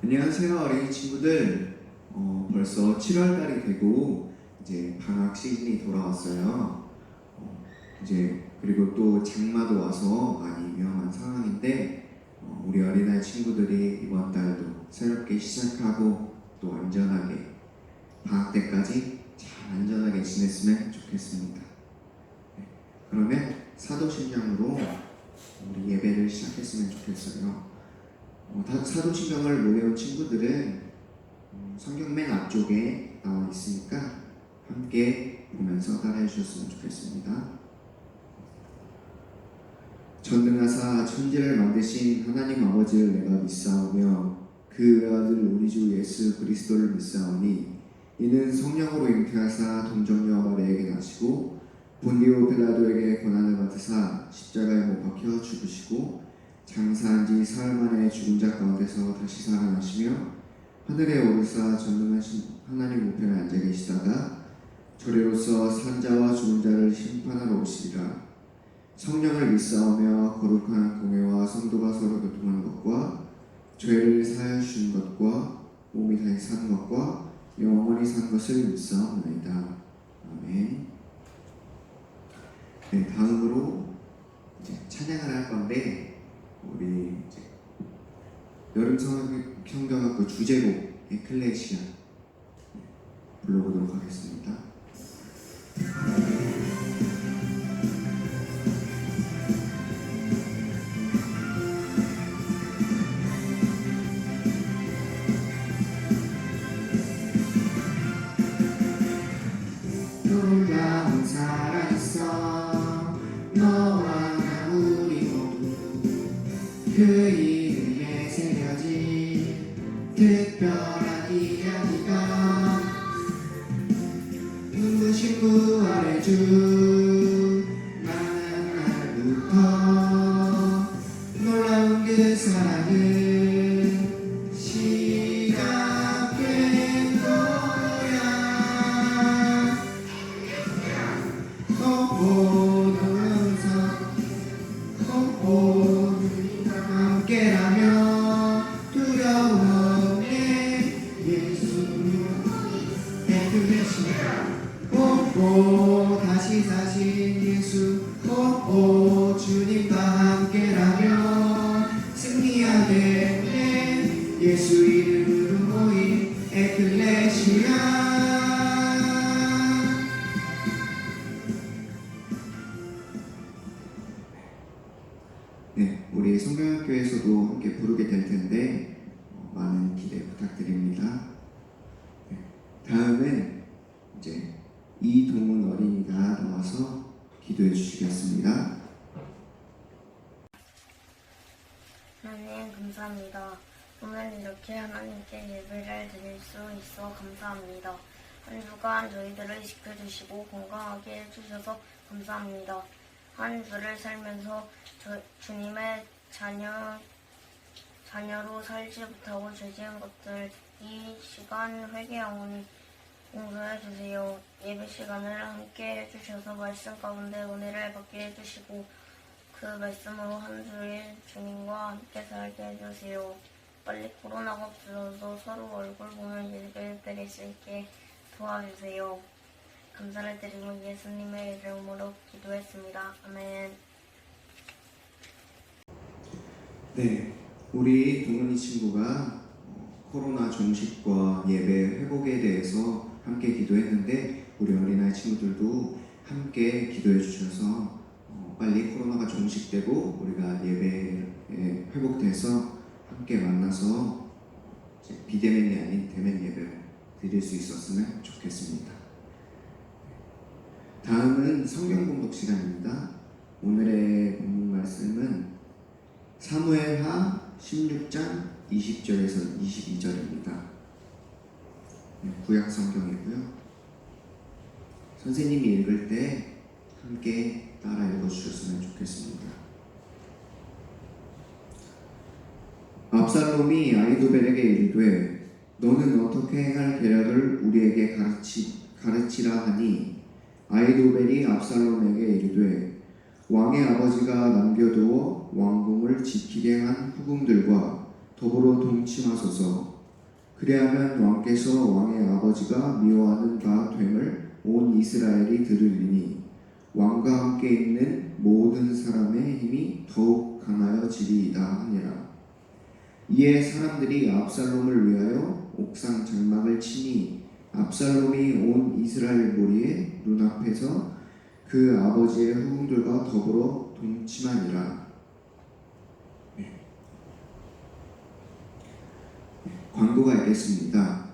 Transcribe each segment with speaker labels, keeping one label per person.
Speaker 1: 안녕하세요 어린이 친구들. 어, 벌써 7월달이 되고 이제 방학 시즌이 돌아왔어요. 어, 이제 그리고 또 장마도 와서 많이 위험한 상황인데 어, 우리 어린아이 친구들이 이번 달도 새롭게 시작하고 또 안전하게 방학 때까지 잘 안전하게 지냈으면 좋겠습니다. 네, 그러면 사도신경으로 우리 예배를 시작했으면 좋겠어요 어, 다- 사도신경을 못 외운 친구들은 음, 성경 맨 앞쪽에 나와 있으니까 함께 보면서 따라해 주셨으면 좋겠습니다. 전능하사 천지를 만드신 하나님 아버지를 내가 믿사오며 그 아들 우리 주 예수 그리스도를 믿사오니 이는 성령으로 잉태하사 동정녀 마리에게 나시고 본디오 빌라도에게 고난을 받으사 십자가에 못 박혀 죽으시고 장사한 지 사흘 만에 죽은 자 가운데서 다시 살아나시며 하늘에 오르사 전능하신 하나님 우편에 앉아 계시다가 저리로서 산자와 죽은 자를 심판하러 오시리라. 성령을 믿사오며 거룩한 공회와 성도가 서로 교통하는 것과 죄를 사하여 주신 것과 몸이 다시 사는 것과 영원히 사는 것을 믿사옵나이다. 아멘. 네 다음으로 이제 찬양을 할 건데 우리 이제 여름 성경- 성경학교 주제곡 에클레시아 네, 불러보도록 하겠습니다. 이동훈 어린이가 나와서 기도해 주시겠습니다.
Speaker 2: 하나님 감사합니다. 오늘 이렇게 하나님께 예배를 드릴 수 있어 감사합니다. 한 주간 저희들을 지켜주시고 건강하게 해주셔서 감사합니다. 한 주를 살면서 저, 주님의 자녀, 자녀로 살지 못하고 죄지은 것들 이 시간 회개 영원히 용서해 주세요. 예배 시간을 함께 해주셔서 말씀 가운데 은혜를 받게 해주시고 그 말씀으로 한 주일 주님과 함께 살게 해주세요. 빨리 코로나가 없어져서 서로 얼굴 보며 예배를 드릴 수 있게 도와주세요. 감사를 드리고 예수님의 이름으로 기도했습니다. 아멘.
Speaker 1: 네, 우리 동훈이 친구가 어, 코로나 종식과 예배 회복에 대해서 함께 기도했는데 우리 어린아이 친구들도 함께 기도해 주셔서 어, 빨리 코로나가 종식되고 우리가 예배에 회복돼서 함께 만나서 비대면이 아닌 대면 예배를 드릴 수 있었으면 좋겠습니다. 다음은 성경 공독 시간입니다. 오늘의 본문 말씀은 사무엘하 16장 20절에서 22절입니다. 네, 구약 성경이고요. 선생님이 읽을 때 함께 따라 읽어주셨으면 좋겠습니다. 압살롬이 아이도벨에게 이르되 너는 어떻게 행할 계략을 우리에게 가르치, 가르치라 하니 아이도벨이 압살롬에게 이르되 왕의 아버지가 남겨두어 왕궁을 지키게 한 후궁들과 더불어 동침하소서. 그리하면 왕께서 왕의 아버지가 미워하는 바 됨을 온 이스라엘이 들으리니 왕과 함께 있는 모든 사람의 힘이 더욱 강하여지리이다 하니라. 이에 사람들이 압살롬을 위하여 옥상 장막을 치니 압살롬이 온 이스라엘 무리의 눈앞에서 그 아버지의 후궁들과 더불어 동침하니라. 네. 네, 광고가 있겠습니다.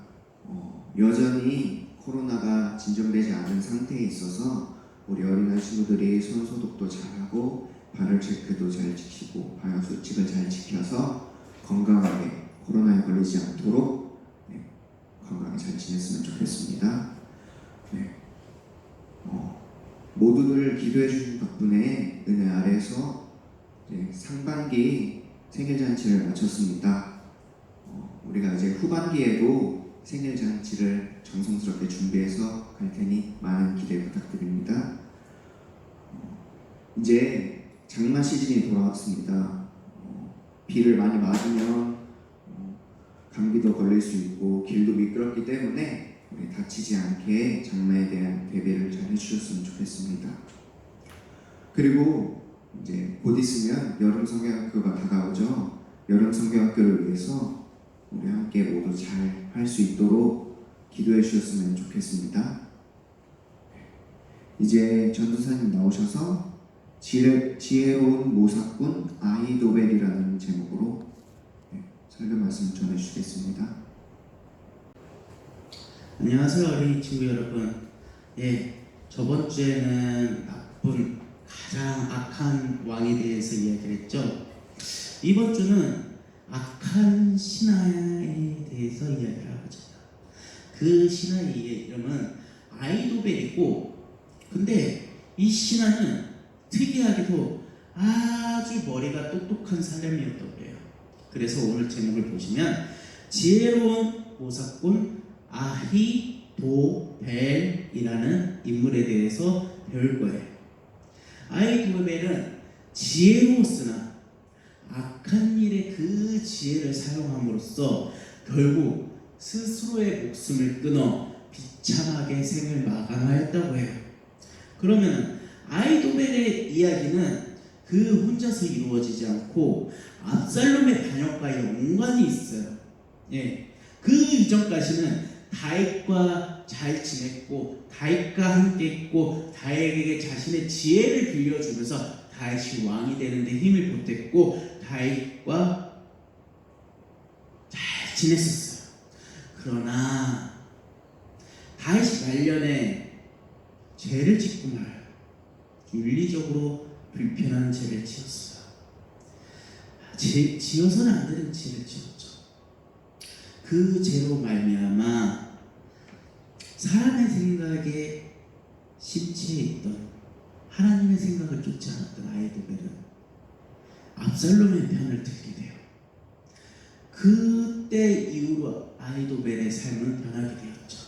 Speaker 1: 어, 여전히 코로나가 진정되지 않은 상태에 있어서 우리 어린아이 친구들이 손 소독도 잘하고 발열 체크도 잘 지키고 방역 수칙을 잘 지켜서 건강하게 코로나에 걸리지 않도록 네, 건강히 잘 지냈으면 좋겠습니다. 네. 어, 모두들 기도해 주신 덕분에 은혜 아래에서 이제 상반기 생일 잔치를 마쳤습니다. 어, 우리가 이제 후반기에도 생일 잔치를 정성스럽게 준비해서 갈 테니 많은 기대 부탁드립니다. 어, 이제 장마 시즌이 돌아왔습니다. 어, 비를 많이 맞으면 어, 감기도 걸릴 수 있고 길도 미끄럽기 때문에 우리 다치지 않게 장마에 대한 대비를 잘 해주셨으면 좋겠습니다. 그리고 이제 곧 있으면 여름 성경학교가 다가오죠. 여름 성경학교를 위해서 우리 함께 모두 잘 할 수 있도록 기도해 주셨으면 좋겠습니다. 이제 전도사님 나오셔서 지혜, 지혜로운 모사꾼 아이도벨이라는 제목으로 네, 설교 말씀 전해 주시겠습니다.
Speaker 3: 안녕하세요 어린이 친구 여러분 예 저번 주에는 나쁜 가장 악한 왕에 대해서 이야기를 했죠 이번 주는 악한 신하에 대해서 이야기를 하고자 그 신하의 이름은 아이도벨이고 근데 이 신하는 특이하게도 아주 머리가 똑똑한 사람이었다고 그래요 그래서 오늘 제목을 보시면 지혜로운 모사꾼 아히도벨이라는 인물에 대해서 배울 거예요. 아히도벨은 지혜로웠으나 악한 일에 그 지혜를 사용함으로써 결국 스스로의 목숨을 끊어 비참하게 생을 마감하였다고 해요. 그러면 아이도벨의 이야기는 그 혼자서 이루어지지 않고 압살롬의 반역과 연관이 있어요. 예. 그 이전까지는 다윗과 잘 지냈고 다윗과 함께 있고 다윗에게 자신의 지혜를 빌려주면서 다윗이 왕이 되는데 힘을 보탰고 다윗과 잘 지냈었어요. 그러나 다윗이 말년에 죄를 짓고 말아요. 윤리적으로 불편한 죄를 지었어요. 지, 지어서는 안 되는 죄를 지었죠. 그 죄로 말미암아 사람의 생각에 심취해 있던 하나님의 생각을 쫓지 않았던 아이도벨은 압살롬의 편을 들게 돼요. 그때 이후로 아이도벨의 삶은 변하게 되었죠.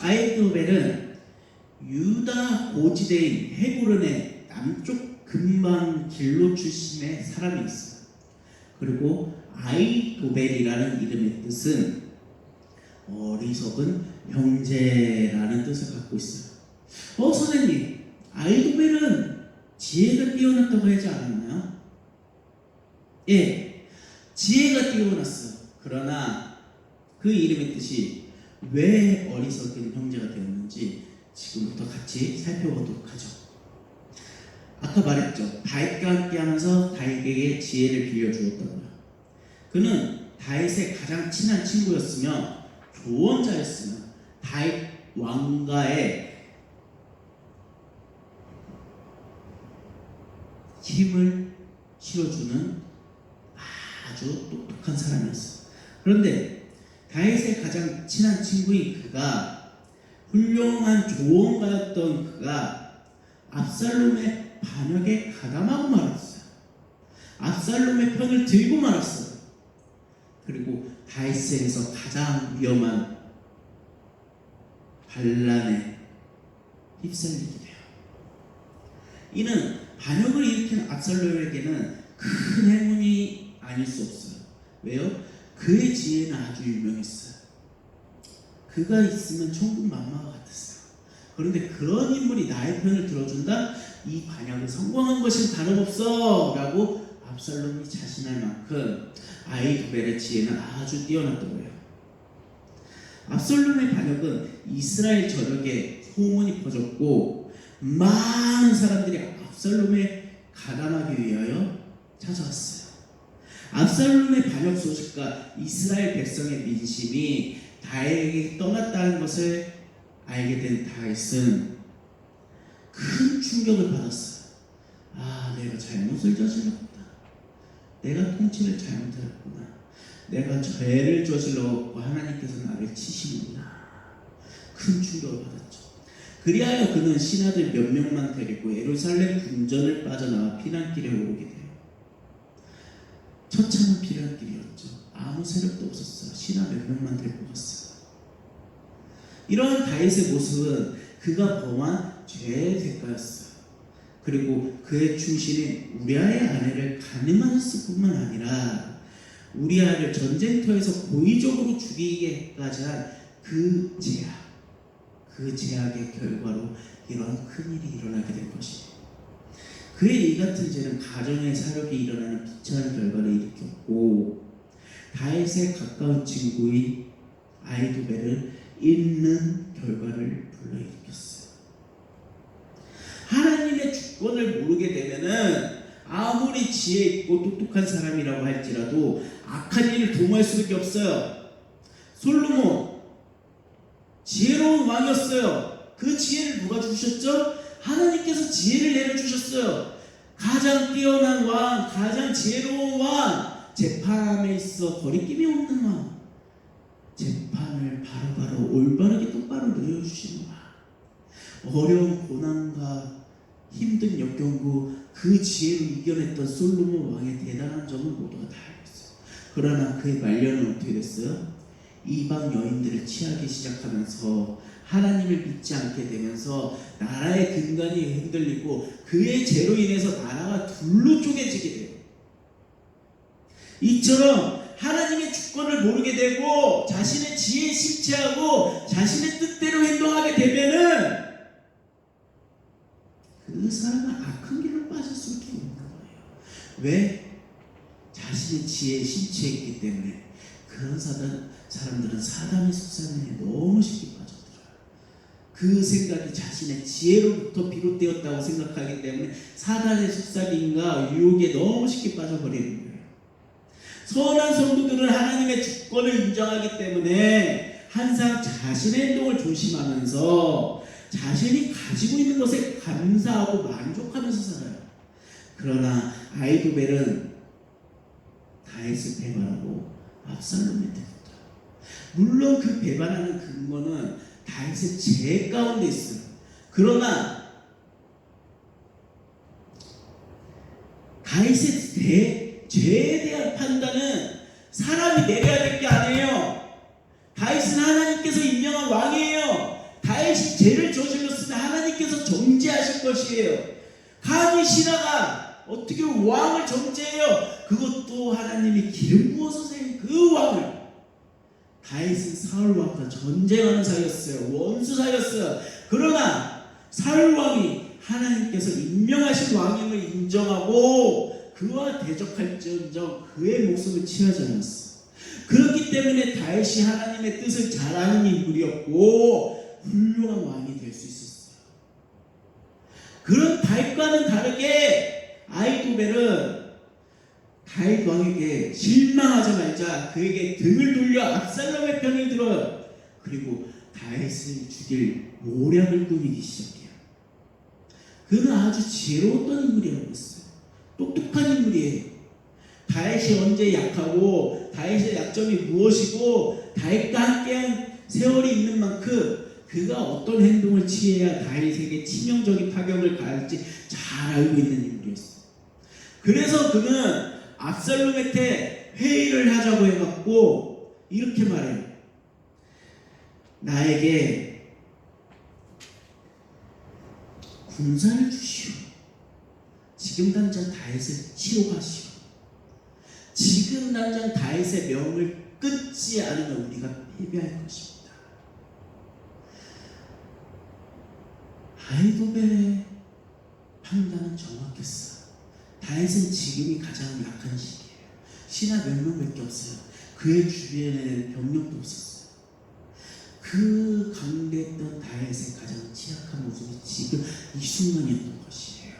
Speaker 3: 아이도벨은 유다 고지대인 헤브론의 남쪽 근방 길로 출신의 사람이 있어요. 그리고 아이도벨이라는 이름의 뜻은 어리석은 형제라는 뜻을 갖고 있어요. 어 선생님, 아이도벨은 지혜가 뛰어났다고 하지 않았나요? 예, 지혜가 뛰어났어요. 그러나 그 이름의 뜻이 왜 어리석은 형제가 되었는지 지금부터 같이 살펴보도록 하죠. 아까 말했죠. 다윗과 함께 하면서 다윗에게 지혜를 빌려주었다고요. 그는 다윗의 가장 친한 친구였으며 조언자였으며 다윗 왕가의 힘을 실어주는 아주 똑똑한 사람이었어요. 그런데 다윗의 가장 친한 친구인 그가 훌륭한 조언가였던 그가 압살롬의 반역에 가담하고 말았어요. 압살롬의 편을 들고 말았어요. 그리고 다윗에게서 가장 위험한 반란에 휩쓸리게 돼요. 이는 반역을 일으킨 압살롬에게는 큰 행운이 아닐 수 없어요. 왜요? 그의 지혜는 아주 유명했어요. 그가 있으면 천국 만마가 같았어요. 그런데 그런 인물이 나의 편을 들어준다? 이 반역은 성공한 것이 다름없어! 라고 압살롬이 자신할 만큼 아이두벨의 지혜는 아주 뛰어났던 거예요. 압살롬의 반역은 이스라엘 전역에 소문이 퍼졌고 많은 사람들이 압살롬에 가담하기 위하여 찾아왔어요. 압살롬의 반역 소식과 이스라엘 백성의 민심이 다에게 떠났다는 것을 알게 된 다윗은 큰 충격을 받았어요. 아, 내가 잘못을 저질렀구나. 내가 통치를 잘못했구나. 내가 죄를 저질렀고 하나님께서 나를 치시는구나. 큰 충격을 받았죠. 그리하여 그는 신하들 몇 명만 데리고 예루살렘 궁전을 빠져나와 피난길에 오르게 돼요. 처참한 피난길이었죠. 아무 세력도 없었어요. 신하 몇 명만 데리고 갔어요. 이런 다윗의 모습은 그가 범한 죄의 대가였어요. 그리고 그의 충신인 우리아의 아내를 가늠하였을 뿐만 아니라 우리아를 전쟁터에서 고의적으로 죽이게까지 한 그 죄악, 그 죄악의 결과로 이러한 큰일이 일어나게 된 것이에요. 그의 이 같은 죄는 가정의 사력이 일어나는 비참한 결과를 일으켰고 다윗의 가까운 친구인 아이두벨을 잃는 결과를 불러일으켰어요. 하나님의 주권을 모르게 되면은 아무리 지혜 있고 똑똑한 사람이라고 할지라도 악한 일을 도모할 수밖에 없어요. 솔로몬 지혜로운 왕이었어요. 그 지혜를 누가 주셨죠? 하나님께서 지혜를 내려주셨어요. 가장 뛰어난 왕, 가장 지혜로운 왕, 재판에 있어 거리낌이 없는 왕, 재판을 바로바로 올바르게 똑바로 내려주시는 왕, 어려운 고난과 힘든 역경구 그 지혜로 이겨냈던 솔로몬 왕의 대단한 점을 모두가 다 알고 있어요. 그러나 그의 말년은 어떻게 됐어요? 이방 여인들을 취하기 시작하면서 하나님을 믿지 않게 되면서 나라의 근간이 흔들리고 그의 죄로 인해서 나라가 둘로 쪼개지게 돼요. 이처럼 하나님의 주권을 모르게 되고 자신의 지혜에 실체하고 자신의 뜻대로 행동하게 되면은 그 사람은 악한 길로 빠질 수밖에 없는 거예요. 왜? 자신의 지혜에 실체했기 때문에 그런 사람, 사람들은 사단의 속삭임에 너무 쉽게 빠져들어요. 그 생각이 자신의 지혜로부터 비롯되었다고 생각하기 때문에 사단의 속삭임과 유혹에 너무 쉽게 빠져버리는 거예요. 선한 성도들은 하나님의 주권을 인정하기 때문에 항상 자신의 행동을 조심하면서 자신이 가지고 있는 것에 감사하고 만족하면서 살아요. 그러나 아이도벨은 다윗을 배반하고 압살롬의 뜻이다. 물론 그 배반하는 근거는 다윗의 죄 가운데 있어요. 그러나 다윗의 대, 죄에 대한 판단은 사람이 내려야 될 게 아니에요. 다윗은 하나님께서 임명한 왕이에요. 다윗이 죄를 저질렀으면 하나님께서 정죄하실 것이에요. 감히 신하가 어떻게 왕을 정죄해요? 그것도 하나님이 기름 부어서 세운 그 왕을 다윗은 사울 왕과 전쟁하는 사이였어요. 원수 사이였어요. 그러나 사울 왕이 하나님께서 임명하신 왕임을 인정하고 그와 대적할지언정 그의 목숨을 취하지 않았어. 그렇기 때문에 다윗이 하나님의 뜻을 잘 아는 인물이었고 훌륭한 왕이 될 수 있었어요. 그런 다윗과는 다르게 아이도벨은 다윗 왕에게 실망하지 말자 그에게 등을 돌려 압살롬의 편을 들어요. 그리고 다윗을 죽일 모략을 꾸미기 시작해요. 그는 아주 지혜로웠던 인물이라고 했어요. 똑똑한 인물이에요. 다윗이 언제 약하고 다윗의 약점이 무엇이고 다윗과 함께한 세월이 있는 만큼 그가 어떤 행동을 취해야 다윗에게 치명적인 타격을 가할지 잘 알고 있는 인물이었어요. 그래서 그는 압살롬한테 회의를 하자고 해갖고 이렇게 말해요. 나에게 군사를 주시오. 지금 당장 다윗을 치러 가시오. 지금 당장 다윗의 명을 끊지 않으면 우리가 패배할 것입니다. 아이도벨의 판단은 정확했어. 다윗은 지금이 가장 약한 시기예요. 신하 몇 명밖에 없어요. 그의 주변에는 병력도 없었어요. 그 강대했던 다윗의 가장 취약한 모습이 지금 이 순간이었던 것이에요.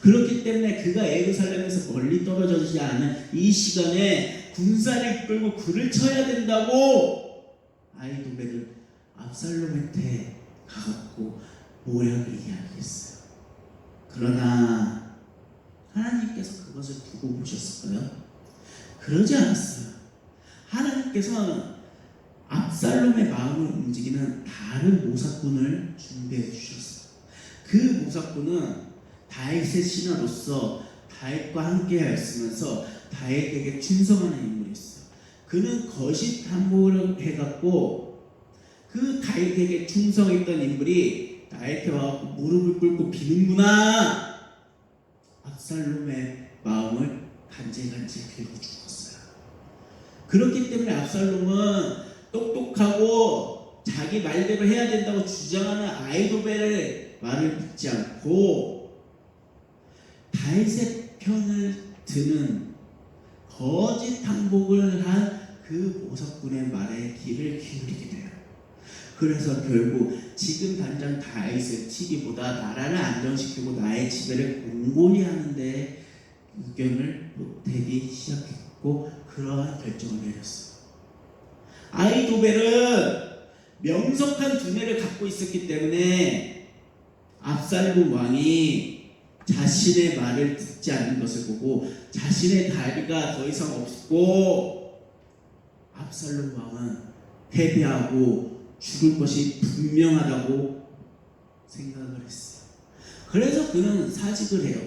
Speaker 3: 그렇기 때문에 그가 예루살렘에서 멀리 떨어지지 않은 이 시간에 군사를 이끌고 그를 쳐야 된다고 아이도벨을 압살롬한테 가갖고 모략을 이야기했어요. 그러나 하나님께서 그것을 두고 보셨을까요? 그러지 않았어요. 하나님께서는 압살롬의 마음을 움직이는 다른 모사꾼을 준비해 주셨어요. 그 모사꾼은 다윗의 신하로서 다윗과 함께 하였으면서 다윗에게 충성하는 인물이었어요. 그는 거짓 담보를 해갖고 그 다윗에게 충성했던 인물이 다윗에 와서 무릎을 꿇고 비는구나. 압살롬의 마음을 간질간질 긁어 죽었어요. 그렇기 때문에 압살롬은 똑똑하고 자기 말대로 해야 된다고 주장하는 아이도벨의 말을 믿지 않고 다윗의 편을 드는 거짓 항복을 한그 보석군의 말에 귀를 기울이게 돼요. 그래서 결국 지금 당장 다윗을 치기보다 나라를 안정시키고 나의 지배를 공고히 하는데 의견을 보태기 시작했고 그러한 결정을 내렸어요. 아이도벨은 명석한 두뇌를 갖고 있었기 때문에 압살롬 왕이 자신의 말을 듣지 않는 것을 보고 자신의 다리가 더 이상 없고 압살롬 왕은 패배하고 죽을 것이 분명하다고 생각을 했어요. 그래서 그는 사직을 해요.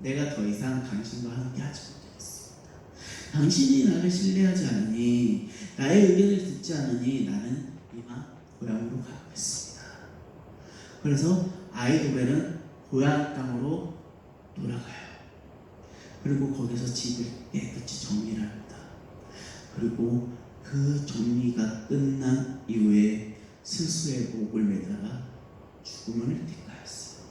Speaker 3: 내가 더 이상 당신과 함께 하지 못하겠습니다. 당신이 나를 신뢰하지 않으니 나의 의견을 듣지 않으니 나는 이만 고향으로 가겠습니다. 그래서 아이도벨은 고향 땅으로 돌아가요. 그리고 거기서 집을 깨끗이 정리를 합니다. 그리고 그 정리가 끝난 이후에 스스로의 목을 매달아 죽음을 택하였어요.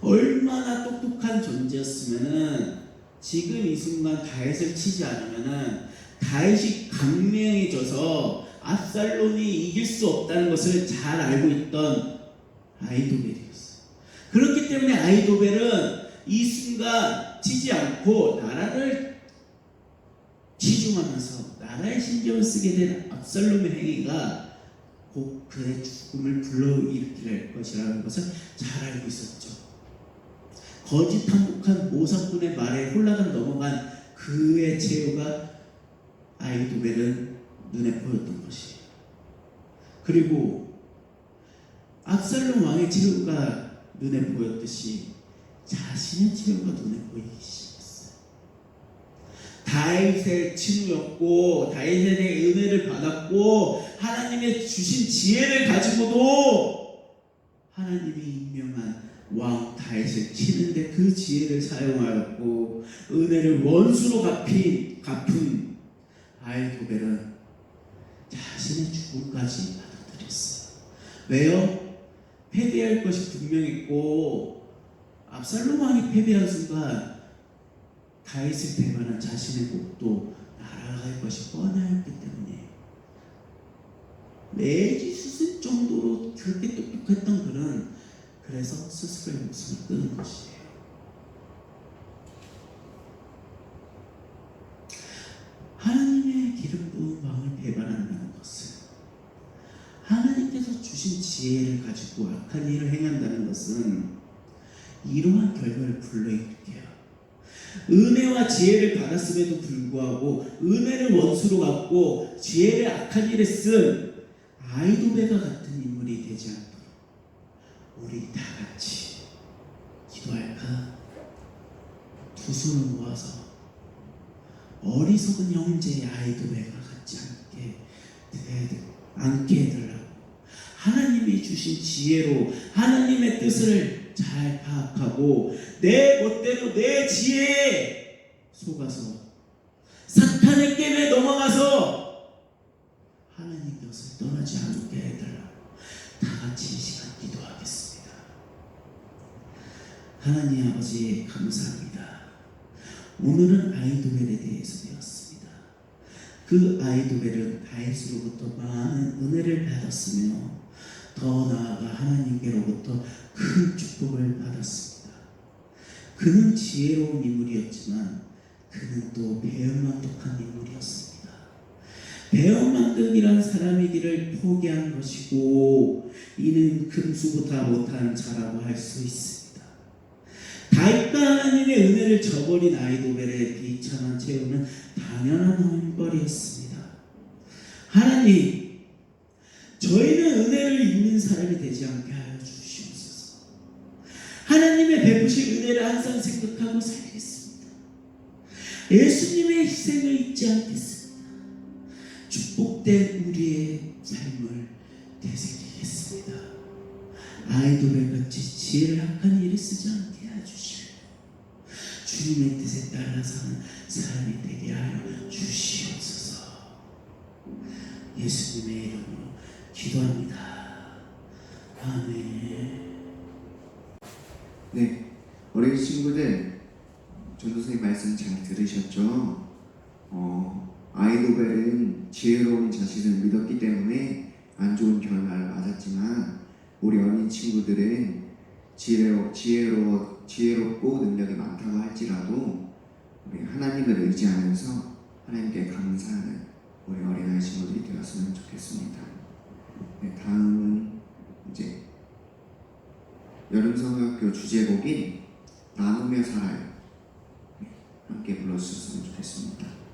Speaker 3: 얼마나 똑똑한 존재였으면은 지금 이 순간 다윗을 치지 않으면은 다윗이 강명해져서 압살롬이 이길 수 없다는 것을 잘 알고 있던 아이도벨이었어요. 그렇기 때문에 아이도벨은 이 순간 치지 않고 나라를 치중하면서 나라에 신경을 쓰게 된 압살롬의 행위가 곧 그의 죽음을 불러일으킬 것이라는 것을 잘 알고 있었죠. 거짓 항복한 모사꾼의 말에 홀라당 넘어간 그의 제후가 아이도벨은 눈에 보였던 것이에요. 그리고 압살롬 왕의 제후가 눈에 보였듯이 자신의 제후가 눈에 보이기 시작했어요. 다윗의 친구였고 대해 은혜를 받았고 하나님의 주신 지혜를 가지고도 하나님이 임명한 왕 다윗을 치는데 그 지혜를 사용하였고 은혜를 원수로 갚인 갚은 아이도벨은 자신의 죽음까지 받아들였어요. 왜요? 패배할 것이 분명했고 압살롬 왕이 패배한 순간 다윗을 배반한 자신의 목도 날아갈 것이 뻔하였기 때문에 매지 수술 정도로 그렇게 똑똑했던 그는 그래서 스스로의 목숨을 끊은 것이에요. 하나님의 기름 부은 마음을 배반한다는 것은 하나님께서 주신 지혜를 가지고 악한 일을 행한다는 것은 이러한 결과를 불러일으켜요. 은혜와 지혜를 받았음에도 불구하고 은혜를 원수로 갚고 지혜를 악한 일에 쓴 아이도베가 같은 인물이 되지 않도록 우리 다 같이 기도할까? 두 손을 모아서 어리석은 형제의 아이도베가 같지 않게 되- 않게 해달라고 하나님이 주신 지혜로 하나님의 뜻을 잘 파악하고 내 멋대로 내 지혜에 속아서 사탄의 게임에 넘어가서 하나님 곁을 떠나지 않게 해달라고 다 같이 이 시간 기도하겠습니다. 하나님 아버지 감사합니다. 오늘은 아이도벨에 대해서 배웠습니다. 그 아이도벨은 다윗으로부터 많은 은혜를 받았으며 더 나아가 하나님께로부터 큰 축복을 받았습니다. 그는 지혜로운 인물이었지만 그는 또 배은망덕한 인물이었습니다. 배은망덕이란 사람의 길을 포기한 것이고 이는 금수보다 못한 자라고 할 수 있습니다. 다윗과 하나님의 은혜를 저버린 아이도벨의 비참한 최후는 당연한 헛벌이었습니다. 하나님, 저희는 은혜를 잊는 사람이 되지 않게 하여 주시옵소서. 하나님의 베푸실 은혜를 항상 생각하고 살겠습니다. 예수님의 희생을 잊지 않겠습니다. 축복된 우리의 삶을 되새기겠습니다. 아이돌의 같이 지혜를 악한 일에 쓰지 않게 해주시고 주님의 뜻에 따라 사는 사람이 되게 하여 주시옵소서. 예수님의 이름으로 기도합니다. 아멘.
Speaker 1: 네, 어린 친구들, 전도사님 말씀 잘 들으셨죠? 어, 아이도벨은 지혜로운 자신을 믿었기 때문에 안 좋은 결말을 맞았지만 우리 어린 친구들은 지혜로, 지혜로, 지혜롭고 능력이 많다고 할지라도 우리 하나님을 의지하면서 하나님께 감사하는 우리 어린아이 친구들이 되었으면 좋겠습니다. 네, 다음은 이제 여름성학교 주제곡인 나누며 살아요. 네, 함께 불러주셨으면 좋겠습니다.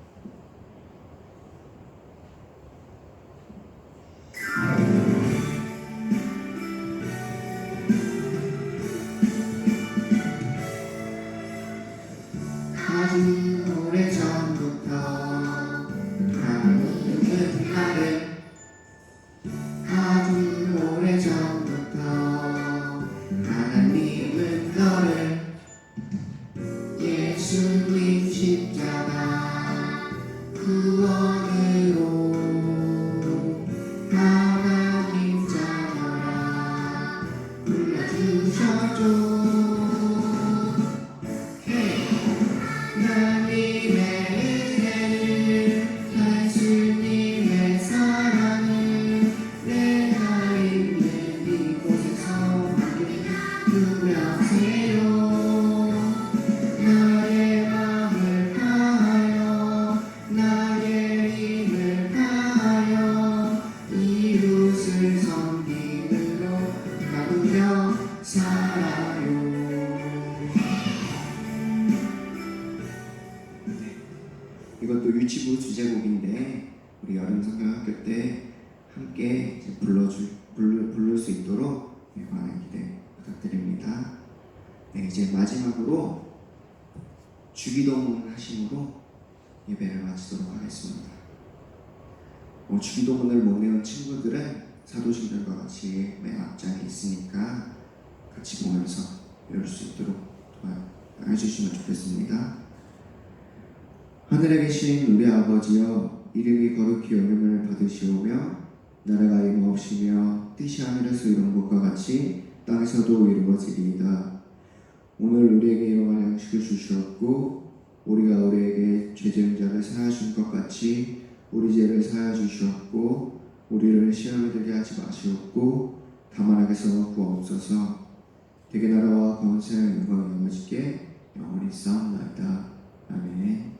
Speaker 1: 예배를 마치도록 하겠습니다. 어, 주기도문을 못 외운 친구들은 사도신들과 같이 맨 앞자리에 있으니까 같이 보면서 외울 수 있도록 도와- 해주시면 좋겠습니다. 하늘에 계신 우리 아버지여 이름이 거룩히 여김을 받으시오며 나라가 임하옵시며 뜻이 하늘에서 이룬 것과 같이 땅에서도 이루어지리이다 오늘 우리에게 일용할 양식을 주시었고 우리가 우리에게 죄지은 자를 사하신 것 같이 우리 죄를 사하주시었고 우리를 시험에 들게 하지 마시옵고 다만 하게서 구하옵소서 대개 나라와 권세와 영광이 아버지께 영원히 싸움나이다. 아멘